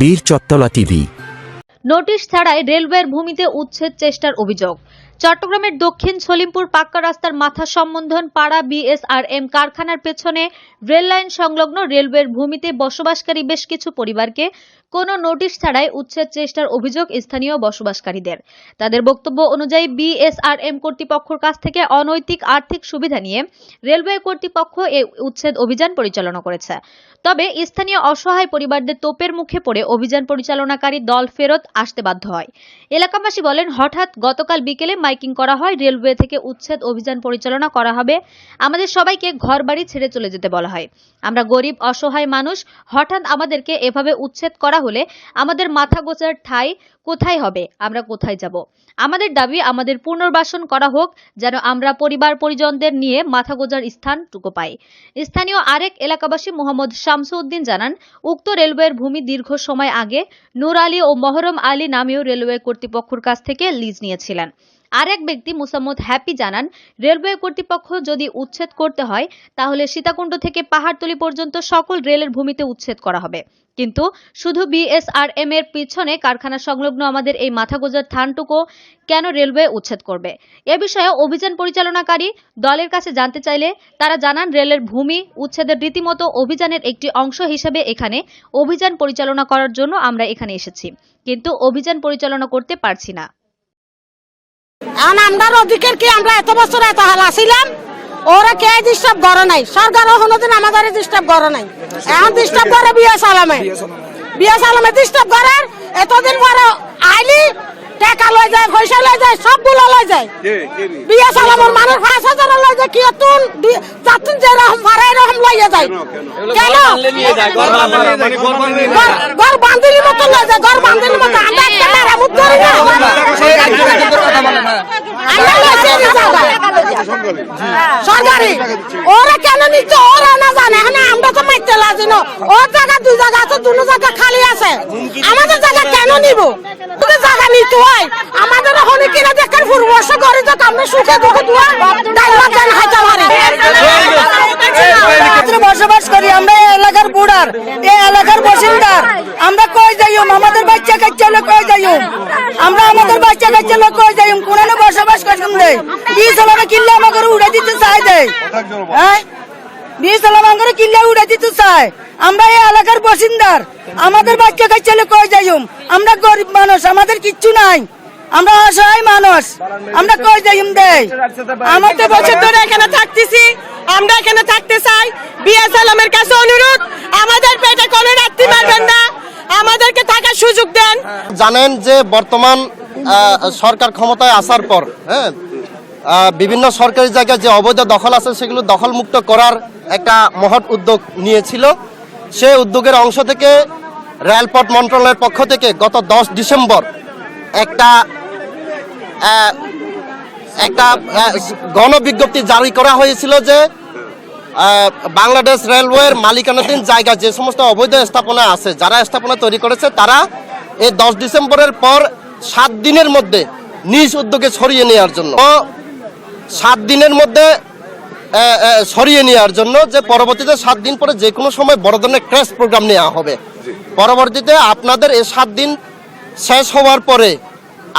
বীর চত্তলা TV. Notice ছাড়াই রেলওয়ের ভূমিতে উচ্ছেদ চেষ্টার অভিযোগ। চট্টগ্রামের দক্ষিণ সলিমপুর পাক্কা রাস্তার মাথা সম্বন্ধন পাড়া বিএসআরএম কারখানার পেছনে রেল লাইন সংলগ্ন রেলওয়ের ভূমিতে বসবাসকারী বেশ কিছু পরিবারকে কোনো নোটিশ ছাড়াই উচ্ছেদ চেষ্টার অভিযোগ স্থানীয় বসবাসকারীদের। তাদের বক্তব্য অনুযায়ী বিএসআরএম কর্তৃপক্ষের কাছ থেকে অনৈতিক আর্থিক সুবিধা নিয়ে রেলওয়ে কর্তৃপক্ষ এই উচ্ছেদ অভিযান পরিচালনা করেছে। তবে স্থানীয় অসহায় পরিবারদের তোপের মুখে পড়ে অভিযান পরিচালনাকারী দল ফেরত আসতে বাধ্য হয়। এলাকাবাসী বলেন, হঠাৎ গতকাল বিকেলে মাইকিং করা হয়, রেলওয়ে থেকে উচ্ছেদ অভিযান পরিচালনা করা হবে। আমাদের সবাইকে ঘর বাড়ি ছেড়ে চলে যেতে বলা হয়। আমরা গরিব, অসহায় মানুষ, হঠাৎ আমাদেরকে এভাবে উচ্ছেদ করা হলে আমাদের মাথা গোচার ঠাই কোথায় হবে? আমরা কোথায় যাব? আমাদের দাবি আমাদের পুনর্বাসন করা হোক, যেন আমরা পরিবার পরিজনদের নিয়ে মাথা গোজার স্থানটুকু পাই। স্থানীয় আরেক এলাকাবাসী মোহাম্মদ শামসুদ্দিন জানান, উক্ত রেলওয়ের ভূমি দীর্ঘ সময় আগে নূর আলী ও মহরম আলী নামীয় রেলওয়ে কর্তৃপক্ষের কাছ থেকে লিজ নিয়েছিলেন। আরেক ব্যক্তি মুসাম্মদ হ্যাপি জানান, রেলওয়ে কর্তৃপক্ষ যদি উচ্ছেদ করতে হয়, তাহলে সীতাকুণ্ড থেকে পাহাড়তলি পর্যন্ত সকল রেলের ভূমিতে উচ্ছেদ করা হবে। কিন্তু শুধু বিএসআরএম এর পিছনে কারখানা সংলগ্ন আমাদের এই মাথা গোজার থানটুকু কেন রেলওয়ে উচ্ছেদ করবে? এ বিষয়ে অভিযান পরিচালনাকারী দলের কাছে জানতে চাইলে তারা জানান, রেলের ভূমি উচ্ছেদের রীতিমতো অভিযানের একটি অংশ হিসেবে এখানে অভিযান পরিচালনা করার জন্য আমরা এখানে এসেছি। কিন্তু অভিযান পরিচালনা করতে পারছি না। এখন আমরার অধিকার কি? আমরা এত বছর এত হাল আসিলাম? ওরা কে ডিস্টার্ব করে নাই? সরকারও কোনোদিন আমাদের ডিস্টার্ব করে নাই। এখন ডিস্টার্ব করে বিয়া সালামে বিয়া সালামে ডিস্টার্ব করার এতদিন পরে আইলি টাকা লয় যায় পয়সা লয় যায় সবগুলো লয় যায়। বিয়া সালামর মানুষ পাঁচ হাজার লয় যায় কি তুন যাতুন যে রকম পারে এরকম লইয়া যায়। কেন ঘর- ঘর বান্ধিলি মতো লয় যায় ঘর বান্ধিলি মতো আমরা একটা মেরামত করি না আমরা লইছি এই জায়গা। সরকারি। ওরা কেন নিচ্ছে? ওরা না জানে। এখন আমরা তো না। ওর জায়গা দুই জায়গা আছে দুটো জায়গা খালি আছে। আমাদের জায়গা কেন নিব? জায়গা নিতে হয়। আমাদের ওখানে কিনা দেখার পূর্বশ করে তো আমরা সুখে দুঃখে দুয়া খাইতে পারি? বসবাস করি আমরা এই এলাকার বুড়ার। এই এলাকার বাসিন্দার। আমরা কই যাইম? আমাদের বাচ্চা কাচ্চা কই যাইম? আমরা আমাদের বাচ্চা কাচ্চা কই যাইম? কোনে বসবাস করছেন দে বিশ সালামে কিল্লা আমাকে উড়ে দিতে চাই দে হ্যাঁ? বিশ সালাম আমাকে কিল্লা উড়ে দিতে চাই আমরা এই এলাকার বাসিন্দার। আমাদের বাচ্চা কাচ্চা কই যাইম? আমরা গরিব মানুষ, আমাদের কিচ্ছু নাই। আমরা অসহায় মানুষ। আমরা কই যাইম দে আমাদের বছর ধরে এখানে থাকতেছি। আমরা এখানে থাকতে চাই। বিএসএলএমের কাছে অনুরোধ, আমাদের পেটে কোনো রাত্রি মারবেন না। আমাদেরকে থাকার সুযোগ দেন। জানেন যে বর্তমান সরকার ক্ষমতায় আসার পর হ্যাঁ বিভিন্ন সরকারি জায়গায় যে অবৈধ দখল আছে সেগুলো দখলমুক্ত করার একটা মহৎ উদ্যোগ নিয়েছিল। সে উদ্যোগের অংশ থেকে রেলপথ মন্ত্রণালয়ের পক্ষ থেকে গত দশ ডিসেম্বর একটা একটা গণবিজ্ঞপ্তি জারি করা হয়েছিল যে বাংলাদেশ রেলওয়ের মালিকানাধীন জায়গা যে সমস্ত অবৈধ স্থাপনা আছে, যারা স্থাপনা তৈরি করেছে, তারা এই দশ ডিসেম্বরের পর সাত দিনের মধ্যে নিজ উদ্যোগে সরিয়ে নেওয়ার জন্য। সাত দিনের মধ্যে সরিয়ে নেওয়ার জন্য যে পরবর্তীতে সাত দিন পরে যে কোনো সময় বড় ধরনের ক্র্যাশ প্রোগ্রাম নেওয়া হবে। পরবর্তীতে আপনাদের এই সাত দিন শেষ হওয়ার পরে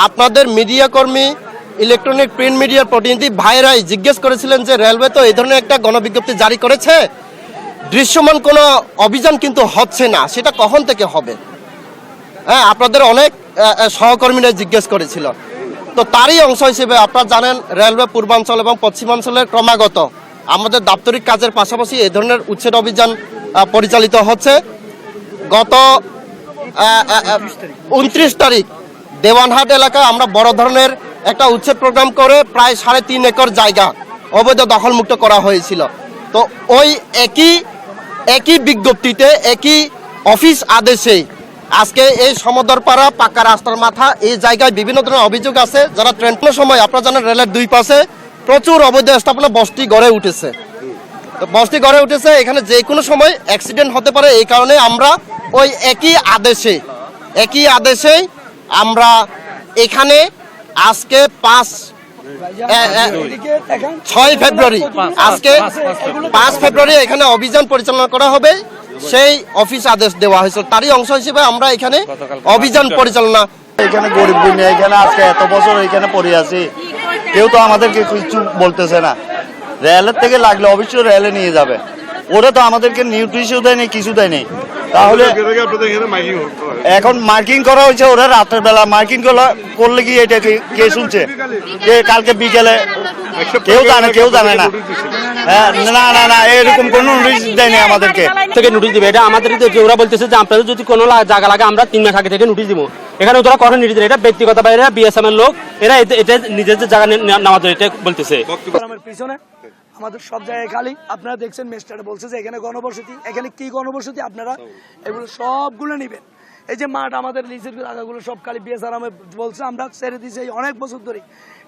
আপনাদের মিডিয়া কর্মী ইলেকট্রনিক প্রিন্ট মিডিয়ার প্রতিনিধি ভাইরাই জিজ্ঞেস করেছিলেন যে রেলওয়ে তো এই ধরনের একটা গণবিজ্ঞপ্তি জারি করেছে। দৃশ্যমান কোনো অভিযান কিন্তু হচ্ছে না। সেটা কখন থেকে হবে? হ্যাঁ আপনাদের অনেক সহকর্মীরা জিজ্ঞেস করেছিল। তো তারই অংশ হিসেবে আপনারা জানেন, রেলওয়ে পূর্বাঞ্চল এবং পশ্চিমাঞ্চলের ক্রমাগত আমাদের দাপ্তরিক কাজের পাশাপাশি এই ধরনের উচ্ছেদ অভিযান পরিচালিত হচ্ছে। গত উনত্রিশ তারিখ দেওয়ানহাট এলাকায় আমরা বড় ধরনের একটা উচ্ছেদ প্রোগ্রাম করে প্রায় সাড়ে তিন একর জায়গা অবৈধ দখলমুক্ত করা হয়েছিল। তো ওই একই একই বিজ্ঞপ্তিতে, একই অফিস আদেশে আজকে এই সমদরপাড়া, পাকা রাস্তার মাথা, এই জায়গায় বিভিন্ন ধরনের অভিযোগ আছে। যারা ট্রেনের সময়, আপনারা জানেন রেলের দুই পাশে প্রচুর অবৈধ স্থাপনা বস্তি গড়ে উঠেছে। বস্তি গড়ে উঠেছে, এখানে যে কোনো সময় অ্যাক্সিডেন্ট হতে পারে, এই কারণে আমরা ওই একই আদেশে একই আদেশে আমরা এখানে আজকে পাঁচ ছয় ফেব্রুয়ারি, আজকে পাঁচ ফেব্রুয়ারি এখানে অভিযান পরিচালনা করা হবে। সেই অফিস আদেশ দেওয়া হয়েছিল। তারই অংশ হিসেবে আমরা এখানে অভিযান পরিচালনা এখানে গরিব দুনিয়া এখানে আজকে এত বছর এখানে পড়ে আছি। কেউ তো আমাদেরকে কিছু বলতেছে না। রেলের থেকে লাগলে অবশ্যই রেলে নিয়ে যাবে। ওরা তো আমাদেরকে নিউট্রিশও দেয়নি কিছু দেয়নি। তাহলে এখন মার্কিং করা হয়েছে ওরা রাতের বেলা। মার্কিং করলে কি এটা কি- কে শুনছে? যে কালকে বিকেলে কেউ জানে কেউ জানে না। হ্যাঁ না না না এরকম কোনো নোটিশ দেয়নি আমাদেরকে। থেকে নোটিশ দিবে এটা আমাদের যে ওরা বলতেছে যে আপনাদের যদি কোনো জায়গা লাগে আমরা তিন মাস আগে থেকে নোটিশ দিব। এখানে তোরা কখন নোটিশ দেয় এটা ব্যক্তিগত বাইরে বিএসএম এর লোক। এরা এটা- এটা নিজেদের জায়গা নে- নেওয়ার এটা বলতেছে। পিছনে আমাদের সব জায়গায় খালি। আপনারা দেখছেন মেস্টারে বলছে যে এখানে গণবসতি। এখানে কি গণবসতি আপনারা? এগুলো সবগুলো নেবেন। এই যে মাঠ আমাদের লিজের জায়গাগুলো সব খালি বিএস আরামে বলছে আমরা ছেড়ে দিয়েছি এই অনেক বছর ধরে।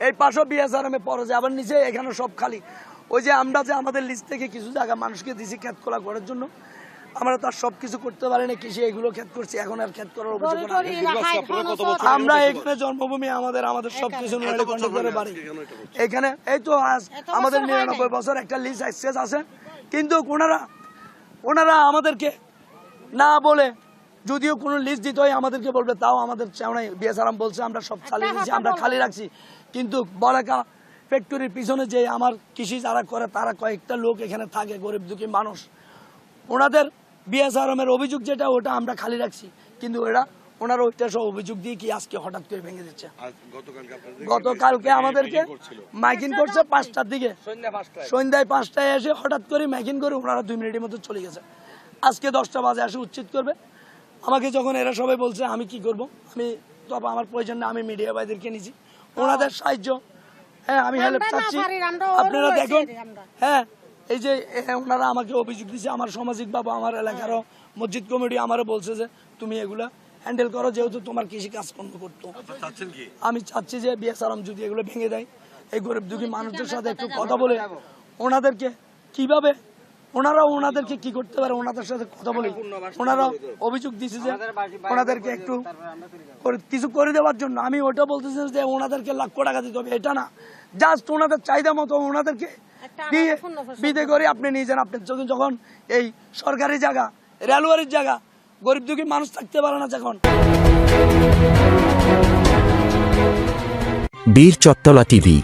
এই পাশেও বিএস আরামে পড়ে যে আবার নিচে এখানে সব খালি। ওই যে আমরা যে আমাদের লিস্ট থেকে কিছু জায়গা মানুষকে দিছি ক্ষেত খোলা করার জন্য আমরা তার সব কিছু করতে পারি না কৃষি এগুলো ক্ষেত করছি এখন আর ক্ষেত করার অভিযোগ আমরা এখানে জন্মভূমি আমাদের আমাদের সবকিছু নইলে কন্ডাক্টরের বাড়ি। এখানে এই তো আজ আমাদের নিরানব্বই বছর একটা লিস্ট অ্যাক্সেস আছে কিন্তু ওনারা ওনারা আমাদেরকে না বলে যদিও কোনো লিস্ট দিতে হয় আমাদেরকে বলবে তাও আমাদের চাওনাই বিএস আরাম বলছে আমরা সব খালি দিচ্ছি আমরা খালি রাখছি। কিন্তু বলাকা ফ্যাক্টরির পিছনে যে আমার কৃষি যারা করে তারা কয়েকটা লোক এখানে থাকে গরিব দুঃখী মানুষ। ওনাদের বিএসআরএমের অভিযোগ যেটা ওটা আমরা খালি রাখছি। কিন্তু এরা ওনারা ওইটা সব অভিযোগ দিয়ে কি আজকে হঠাৎ করে ভেঙে দিচ্ছে? গতকালকে আমাদেরকে মাইকিং করছে পাঁচটার দিকে। সন্ধ্যায় পাঁচটায় এসে হঠাৎ করে মাইকিং করে ওনারা দুই মিনিটের মতো চলে গেছে। আজকে দশটা বাজে এসে উচ্ছেদ করবে। আমাকে যখন এরা সবাই বলছে আমি কি করব? আমি তবে আমার প্রয়োজন না আমি মিডিয়া ভাইদেরকে নিয়েছি ওনাদের সাহায্য। হ্যাঁ আমি হেল্প চাচ্ছি। আপনারা দেখুন হ্যাঁ এই যে ওনারা আমাকে অভিযোগ দিচ্ছে আমার সামাজিক বাবা আমার এলাকারও মসজিদ কমিটি আমারও বলছে যে তুমি এগুলা হ্যান্ডেল করো যেহেতু তোমার কৃষি কাজকর্ম করতো। আমি চাচ্ছি যে বিএসআরএম যদি এগুলো ভেঙে দেয় এই গরিব দুঃখী মানুষদের সাথে একটু কথা বলে ওনাদেরকে কীভাবে ওনারা ওনাদেরকে কি করতে পারে? ওনাদের সাথে কথা বলে। ওনারা অভিযোগ দিচ্ছে যে ওনাদেরকে একটু কিছু করে দেওয়ার জন্য। আমি ওটা বলতেছি যে ওনাদেরকে লক্ষ টাকা দিতে হবে। এটা না। জাস্ট ওনাদের চাহিদা মতো ওনাদেরকে দিয়ে বিদে করে আপনি নিয়ে যান। আপনি যখন যখন এই সরকারি জায়গা রেলওয়ারির জায়গা গরিব দুঃখী মানুষ থাকতে পারে না যখন। বীর চত্তলা টিভি